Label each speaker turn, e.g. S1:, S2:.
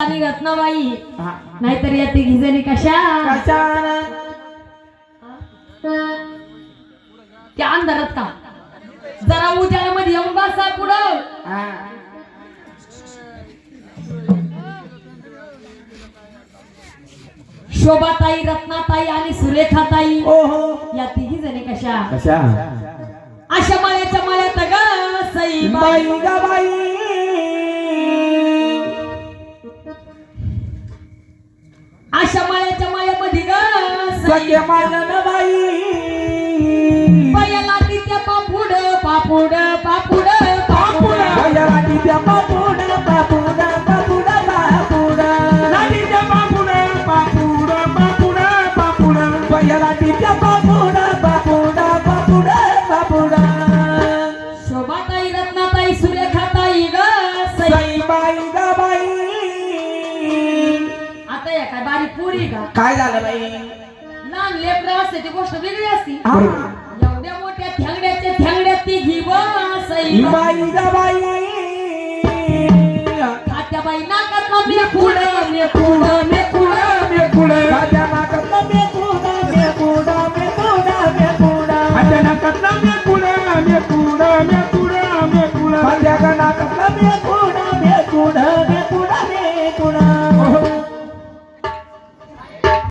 S1: आणि रत्नाबाई. नाहीतर या तिघी जणी कशा? त्या अंधारात का? जरा उजाळ्यामध्ये येऊन बसा पुढं. शोभाताई रत्नाताई आणि सुरेखाताई.
S2: ओहो.
S1: या तिघी जणी कशा?
S2: कशा?
S1: अशा माळ्याच्या माळ्यात ग सई
S2: बाई ग बाई. सत्य मानन बाई.
S1: बायाला तिथे पापुड पापुड पापुड पापुड.
S2: गजराटी त्या पापूड पापूड पापूड पापूड.
S3: लाडीच्या बापुड बापुड बापुड बापुड
S2: गजराटी त्या पापूड पापूड पापूड पापूड.
S1: शोभाताई रत्नाताई सुरेखाताई ग सई.
S2: सई बाई ग बाई.
S1: आता या काय बारीक पुरी का?
S2: काय झालं बाई?
S1: लहान लेकरं असते ती गोष्ट वेगळी असती. एवढ्या मोठ्या थेंगड्याच्या थेंगड्यात ती घी सई
S2: बाई. ग बाई
S1: खात्या बाई नाकात मे कुड मे कुड मे कुड
S3: मेकुड
S2: राजा नाकातलं मेकुड मेकुड मेकुड मेकुड
S3: अचानक मेकुड मेकुड मेकुड मेकुड
S2: माझ्या